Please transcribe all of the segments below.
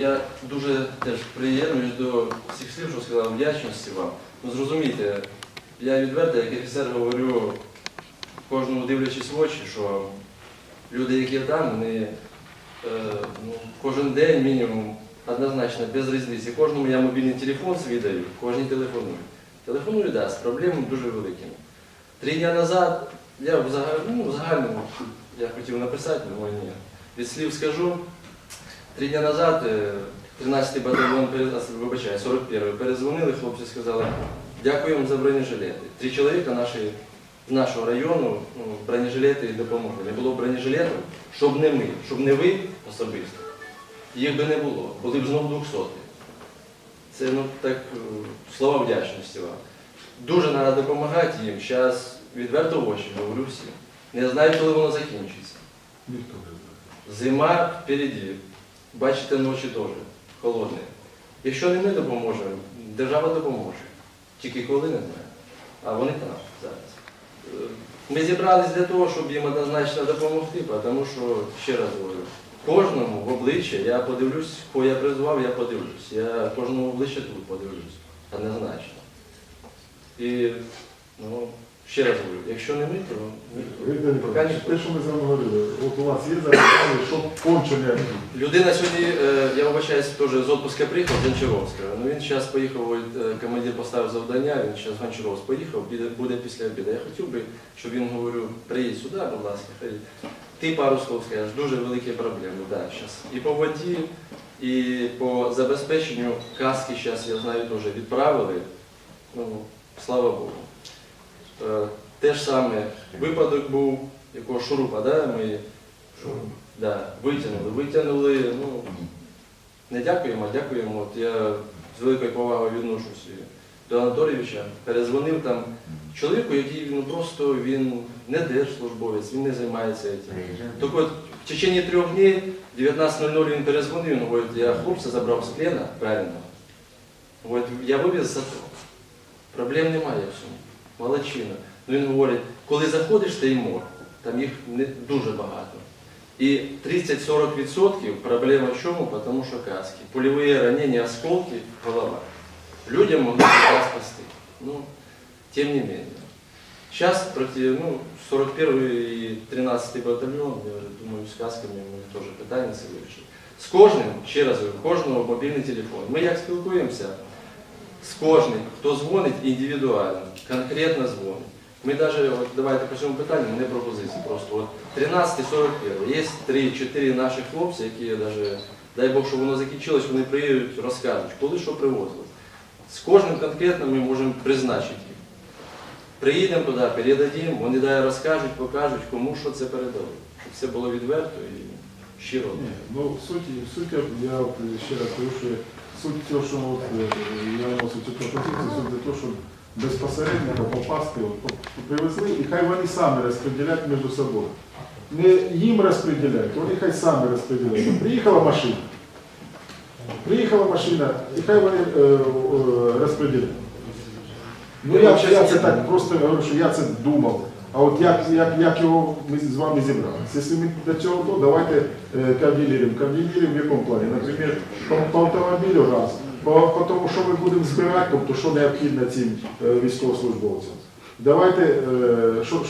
Я дуже теж приєднуюсь до всіх слів, що сказав вдячності вам. Ну зрозумійте, я відверто, як офіцер говорю кожному дивлячись в очі, що люди, які там, вони е, ну, кожен день мінімум однозначно без різниці. Кожному я мобільний телефон свій даю, кожній телефоную. Телефоную, да, з проблемами дуже великими. Три дні назад я в загальному, ну, в загальному я хотів написати, але ні. Від слів скажу. Три дні назад е, 13-й батальйон, пере- вибачаю, 41-й, перезвонили, хлопці сказали, дякуємо за бронежилети. Три чоловіка наші, з нашого району ну, бронежилети допомогли. Не було бронежилетів, щоб не ми, щоб не ви особисто. Їх би не було, були б знов 200. Це ну, так, е, слова вдячності вам. Дуже треба допомагати їм. Зараз відверто в очі говорю всім. Не знаю, коли воно закінчиться. Зима впереді. Бачите, ночі теж холодні. Якщо не ми допоможемо, держава допоможе. Тільки коли не знаю. А вони там зараз. Е, Ми зібрались для того, щоб їм однозначно допомогти, тому що, ще раз говорю, кожному в обличчя я подивлюсь, кого я призвав, я подивлюсь. Я кожному в обличчя тут подивлюсь. Однозначно. І, ну, ще раз говорю, якщо не ми, то. Віктор Ніколаївич, те, що ми з вами говорили, от у вас є зараз, питання, що конче не Людина сьогодні, е, я вибачаюсь, теж з отпуска приїхав з Гончаровського. Ну він зараз поїхав, е, командир поставив завдання, він зараз Гончаровськ поїхав, піде- буде після обіду. Я хотів би, щоб він говорив, приїдь сюди, будь ласка, хай. Ти пару слов скажеш, дуже великі проблеми, да, зараз. І по воді, і по забезпеченню каски зараз, я знаю, теж відправили. Ну, слава Богу. Е, Те ж саме випадок був, якого шурупа, да, ми Да, витягнули. Витягнули, ну, не дякуємо, а дякуємо. От я з великою повагою відношусь до Анатолійовича. Перезвонив там чоловіку, який ну, просто він не держслужбовець, він не займається цим. Так от в течение трьох днів, 19.00 він перезвонив, він говорить, я хлопця забрав з плена, правильно. Говорить, я вивіз за то. Проблем немає в цьому. Молодчина. Ну він говорить, коли заходиш, стоїмо, там їх не дуже багато. І 30-40% проблема в чому? Тому що каски. Пульові ранення, осколки, голова. Людям могли життя спасти. Ну, тим не менее. Сейчас проти, ну, 41 і 13 батальйон, я вже думаю, з касками ми теж питання це вирішили. З кожним, ще раз говорю, кожного мобільний телефон. Ми як спілкуємося, з кожним, хто дзвонить індивідуально, Конкретно дзвонить. Ми навіть, давайте по цьому питанню, не пропозиції, просто от 13-41, є 3-4 наші хлопці, які навіть, дай Бог, щоб воно закінчилось, вони приїдуть, розкажуть, коли що привозили. З кожним конкретно ми можемо призначити їх. Приїдемо туди, передадимо, вони далі розкажуть, покажуть, кому що це передали. Щоб все було відверто і щиро. Ні, ну суті, суті, я ще раз кажу, що суть того, що от, е, я вносив цю пропозицію, суть для того, щоб безпосередньо попасти, от, привезли, і хай вони самі розподіляють між собою. Не їм розподіляють, вони хай самі розподіляють. Приїхала машина. Приїхала машина, і хай вони е, е, розподіляють. Ну я, я це так просто говорю, що я це думав. А от як, як, як його ми з вами зібралися? Якщо ми до цього, то давайте е, координуємо. Координуємо в якому плані? Наприклад, по, по автомобілю раз, по, по тому, що ми будемо збирати, тобто що необхідно цим е, військовослужбовцям. Давайте, е, що,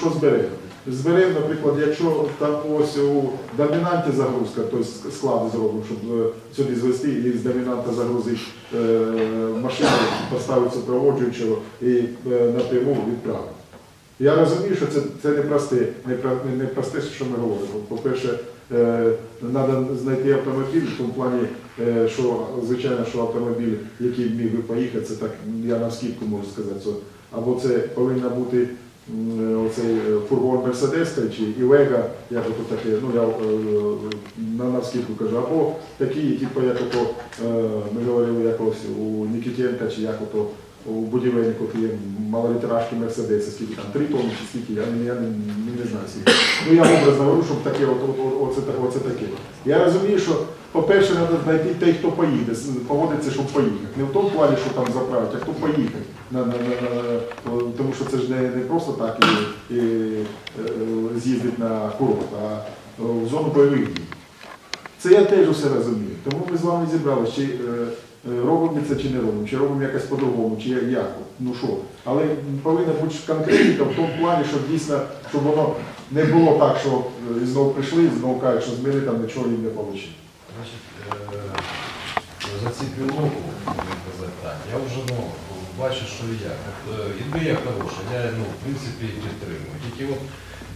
що, зберемо? Зберемо, наприклад, якщо там ось у домінанті загрузка, тобто склади зробимо, щоб е, сюди звести і з домінанта загрузити машину, поставити супроводжуючого і напряму відправити. Я розумію, що це, це не просте, не, про- не, не просте, що ми говоримо. По-перше, треба знайти автомобіль в тому плані, е, що звичайно, що автомобіль, який міг би поїхати, це так, я на скидку можу сказати, або це повинна бути оцей е, фургон Мерседес чи Івега, як ото таке, ну я е, на навскидку кажу, або такі, типу, як ото, е, ми говорили якось у Нікітенка, чи як ото у будівельників є малолітражки Мерседеси, скільки там, три тонни чи скільки, я, не- я не, не, знаю скільки. Ну я образно говорю, щоб таке, от, от, оце, оце таке. Я розумію, що, по-перше, треба знайти той, хто поїде, поводиться, щоб поїхати. Не в тому плані, що там заправить, а хто на, тому що це ж не, не просто так і, і, е, з'їздить на курорт, а в зону бойових дій. Це я теж усе розумію. Тому ми з вами зібралися, чи е, е, робимо ми це чи не робимо, чи робимо якось по-другому, чи як, ну що. Але повинна бути конкретика в тому плані, щоб дійсно, щоб воно не було так, що е, знову прийшли, і знову кажуть, що зміни там нічого їм не вийшло. Значить, е, за ці півроку, так, я вже ну, бачу, що і е, ідея хороша, я ну, в принципі підтримую. Тільки от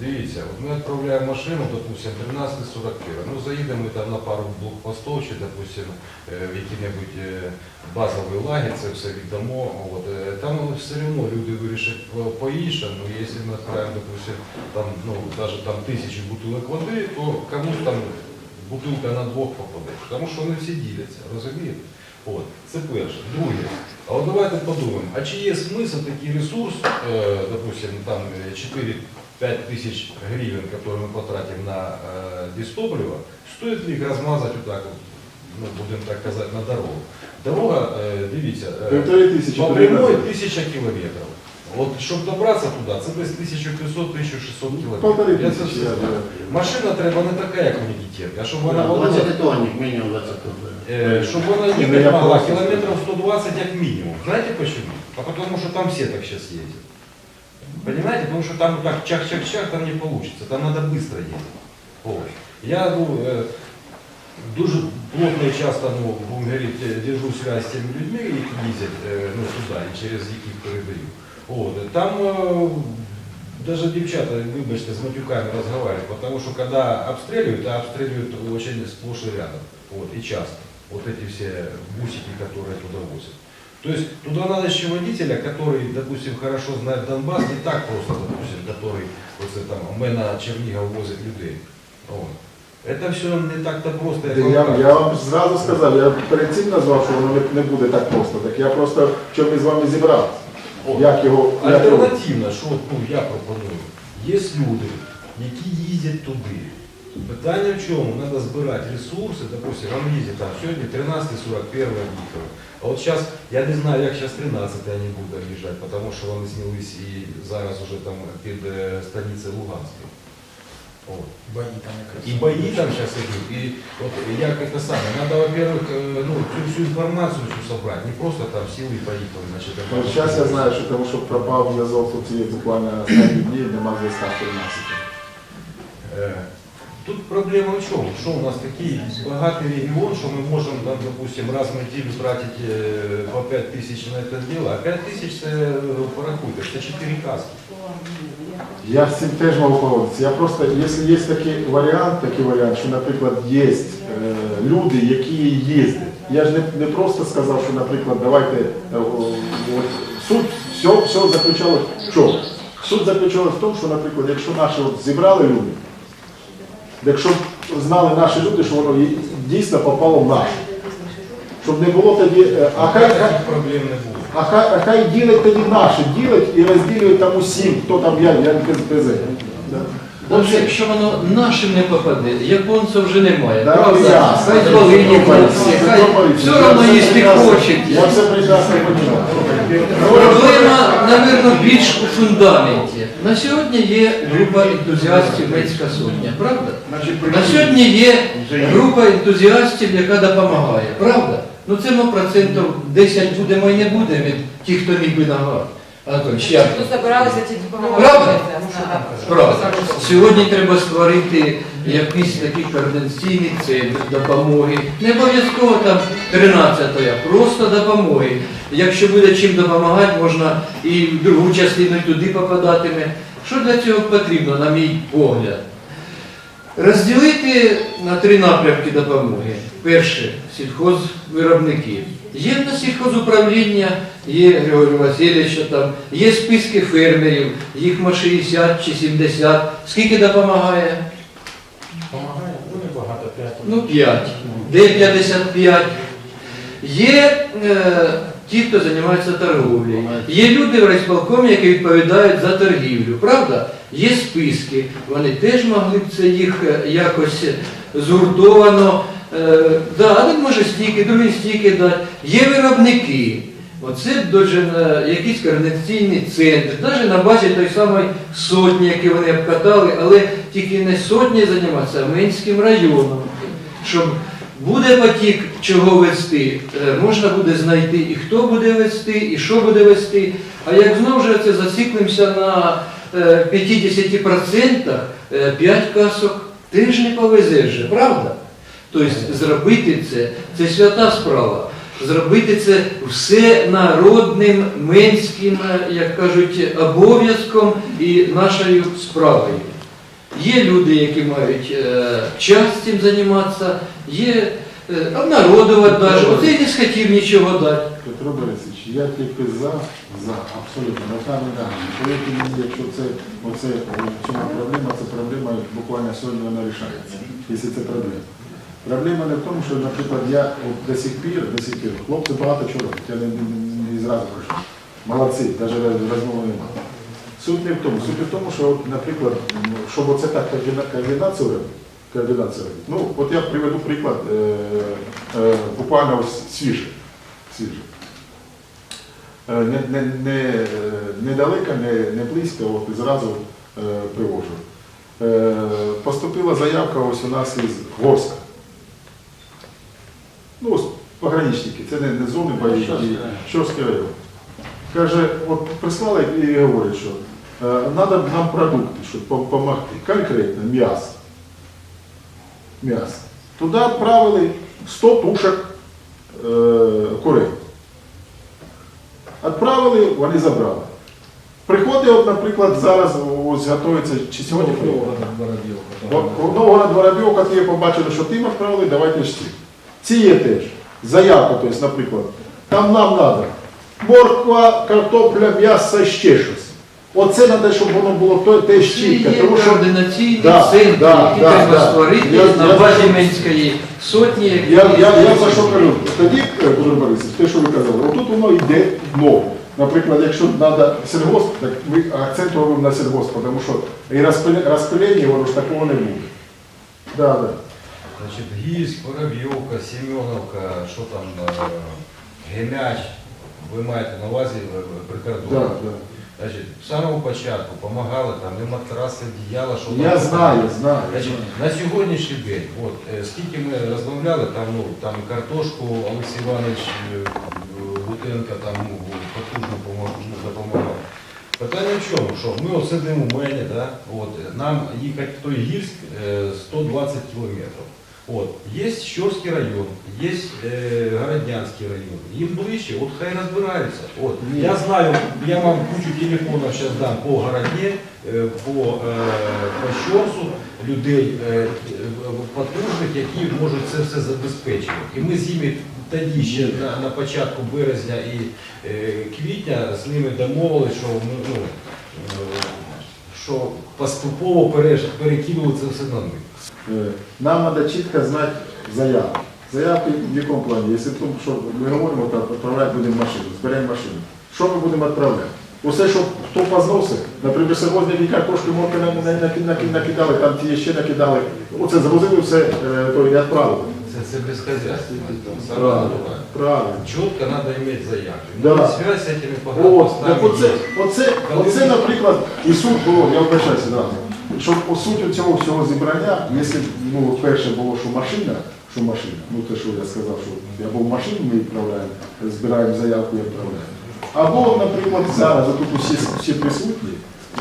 дивіться, от ми відправляємо машину, допустим, 13.41, ну заїдемо ми там на пару блокпостів чи, допустим, е, в який-небудь базовий лагерь, це все віддамо. От, там ну, все одно люди вирішать по-іншому, ну, якщо ми відправимо, допустим, там, ну, даже там тисячу бутилок води, то комусь там бутилка на двох попаде, тому що вони всі діляться, розумієте? От, це перше. Друге, а от давайте подумаємо, а чи є смисл такий ресурс, е, допустим, там е, 4-5 тисяч гривень, які ми потратимо на е, дистопливо, стоїть ли їх розмазати отак, от, ну, будемо так казати, на дорогу? Дорога, е, дивіться, е, по прямой тисяча кілометрів. От щоб добратися туди, це десь 1500-1600 кілометрів. Полтори Я це все я знаю. знаю. Машина треба не така, як Нікітєнка, а щоб вона могла, 20 тонник, мінімум 20 тонник. е, щоб вона Ну, їхати я могла просто- кілометрів 120 як мінімум. Знаєте почему? А потому что там все так сейчас ездят. Понимаете? Потому что там так чах-чах-чах там не получится. Там надо быстро ездить. Вот. Я ну, э, дуже плотно і часто, ну, будемо говорити, е, держу связь з тими людьми, які їздять е, ну, сюди і через яких передаю. От. Там е, даже дівчата, вибачте, з матюками розмовляють, потому что когда обстреливают, а обстреливают очень сплошь и рядом. Вот, и часто. Вот эти все бусики, которые туда возят. То есть туда надо еще водителя, который, допустим, хорошо знает Донбасс, не так просто, допустим, который после там Мена Чернигов возит людей. Вот. Это все не так-то просто, Я, кажуть. я вам зразу сказав, я перед цим назвав, що воно не, не буде так просто. Так я просто, що ми з вами зібралися. Як його, як його Альтернативно, що от, ну, я пропоную, є люди, які їздять туди. Питання в чому? Треба збирати ресурси, допустим, вам їздять там сьогодні 13 41 їхали. А от зараз, я не знаю, як зараз 13 вони будуть об'їжджати, тому що вони знялись і зараз уже там під е, станицею Луганською. От. Бої там якраз. І бої там зараз йдуть. І от як це саме, треба, во-первых, е, ну, цю всю інформацію цю собрати, не просто там сіли і поїхали. Значить, Ну, Зараз я знаю, що тому що пропав зв'язок у цієї буквально останні дні, нема зв'язка в 13. Е, Тут проблема в чому? Що у нас такий багатий регіон, що ми можемо, там, допустим, раз в неділю тратити е, по 5 тисяч на це діло, а 5 тисяч це е, порахуйте, це 4 каски. Я з цим теж можу погодитися. Я просто, якщо є такий варіант, такий варіант, що, наприклад, є е, люди, які їздять. Я ж не, не просто сказав, що, наприклад, давайте от, суть все, все заключалось в чому? Суть заключалась в тому, що, наприклад, якщо наші от, зібрали люди, якщо знали наші люди, що воно дійсно попало в наш. Щоб не було тоді. е, А хай, проблем не буде. А хай, а хай ділять тоді наші, ділять і розділюють там усім, хто там я, я без Отже, якщо воно нашим не попаде, японців вже немає. Да, правда? я, Хай хай все одно, прекрасно- хочуть. Я все прекрасно розумію. Проблема, мабуть, більш у фундаменті. На сьогодні є група ентузіастів Менська сотня, правда? На сьогодні є група ентузіастів, яка допомагає, правда? Ну це ми процентів 10 будемо і не будемо від тих, хто міг би нагадати. Анатолійович, як? Ті Правда? Правда. Сьогодні треба створити якийсь такий координаційний центр допомоги. Не обов'язково там 13-ї, а просто допомоги. Якщо буде чим допомагати, можна і в другу частину туди попадатиме. Що для цього потрібно, на мій погляд? Розділити на три напрямки допомоги. Перше сільхозвиробники. Є в нас сільхозуправління, є Григорій Васильович, там, є списки фермерів, їх ма 60 чи 70. Скільки допомагає? Помагає, ну небагато, п'ять. Ну 5. Де 55? Є е, ті, хто займається торговлею. Є люди в райсполкомі, які відповідають за торгівлю, правда? Є списки. Вони теж могли б це їх е, якось згуртовано. Е, да, один може стільки, другий стільки дати. Є виробники. Оце дуже е, якийсь координаційний центр, навіть на базі той самої сотні, які вони обкатали, але тільки не сотні займатися, а Менським районом. щоб буде потік чого вести, е, можна буде знайти і хто буде вести, і що буде вести. А як знову ж це зациклимося на е, 50%, 5 касок теж не повезеш же, правда? Тобто зробити це, це свята справа. Зробити це все народним, менським, е, як кажуть, обов'язком і нашою справою. Є люди, які мають е, час цим займатися, є обнародувати навіть. Оце я не схотів нічого дати. Петро Борисович, я тільки за, за, абсолютно, руками ногами. Повірте мені, якщо це, оце, цьому проблема, це проблема буквально сьогодні вона рішається, якщо це проблема. Проблема не в тому, що, наприклад, я от до сих пір, до сих пір, хлопці багато чого роблять, я не, не, не зразу кажу. Молодці, навіть розмови немає. Суть не в тому. Суть не в тому, що, наприклад, щоб оце так координацію робити, координацію робити. Ну, от я приведу приклад е, е, буквально ось свіжий. свіжий. Е, Не, не, не, е, недалеко, не, не близько, от і зразу е, привожу. Е, поступила заявка ось у нас із Горська. Ну, ось пограничники, це не, не зони бойові, Щорський і район. Каже, от прислали і говорять, що треба нам продукти, щоб допомогти. Конкретно м'ясо. М'ясо. Туди відправили 100 тушок е, курей. Відправили, вони забрали. Приходить, от, наприклад, зараз ось готується, чи сьогодні приїхали? Новгород Воробйовка, ти побачили, що тим відправили, давайте ж ці. Ці є теж. Заявка, тобто, наприклад, там нам треба морква, картопля, м'ясо, ще щось. Оце треба, щоб воно було теж Це є Тому що координаційний Да, центр, да, який да, треба да. створити Я- на я- базі Менської сотні. я, я, я за що кажу? Тоді, е, Борисович, те, що ви казали, отут воно йде дно. Наприклад, якщо треба сільгосп, так ми акцент робимо на сільгосп, тому що і розпиле- розпилення воно ж такого не буде. Да, да. Значить, Гість, Воробйовка, Сіменовка, що там, е, Гемяч, ви маєте на увазі е, прикордонні. Да, да. Значить, з самого початку допомагали там і матраси, одіяла, що Я там. знаю, знаю. Значить, на сьогоднішній день, от, е, скільки ми розмовляли, там, ну, там картошку Олексій Іванович е, Гутенко там ну, потужно помо- ну, допомагав. Питання в чому? Що ми от сидимо в мені, да? от, е, нам їхати в той гірськ е, 120 кілометрів. От, є Щорський район, є е, Городнянський район. Їм ближче, от хай розбираються. От, я знаю, я вам кучу телефонів зараз дам по Городні, е, по, е, по Щорсу, людей е, потужних, які можуть це все забезпечувати. І ми з ними тоді ще на, на початку березня і е, квітня з ними домовилися, що ми ну, е, що поступово перекинули це все на. Е, Нам треба чітко знати заявки. Заявки в якому плані? Якщо тому, що ми говоримо, так, відправляти будемо машину, зберемо машину. Що ми будемо відправляти? Усе, що хто позносив, наприклад, сьогодні морки на- на- на- накидали, там ті ще накидали. Оце згрузили все, е, то і відправили. Це, це безхозяйственно. Саме Правильно. Четко надо иметь заявки. Да. Ну, Связь с этими От, так оце, есть. оце, оце, наприклад, і суть було, я вибачаюся, да, що по суті цього всього зібрання, якщо ну, перше було, що машина, що машина, ну те, що я сказав, що або в машину ми відправляємо, збираємо заявку і відправляємо. Або, наприклад, зараз, тут усі, всі присутні,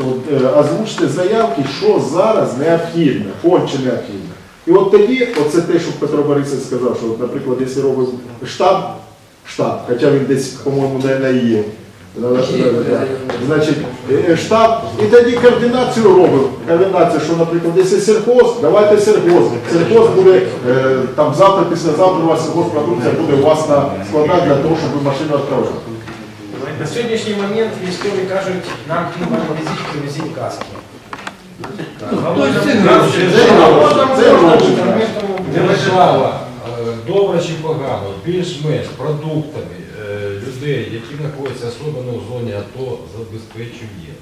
от, е, озвучте заявки, що зараз необхідно, конче необхідно. І от тоді, оце те, що Петро Борисович сказав, що, от, наприклад, якщо робив штаб, штаб, хоча він десь, по-моєму, не, не є. Значить, е, штаб, і тоді координацію робив. Координацію, що, наприклад, якщо сільхоз, давайте сільхоз. Сільхоз буде е, там завтра, післязавтра у вас сільхозпродукція буде у вас на складах для того, щоб ви машину відправляли. На сьогоднішній момент військові кажуть, нам хіба везіть, привезіть каски. Держава, добре чи погано, більш-менш продуктами е, людей, які знаходяться особливо в зоні АТО, забезпечує.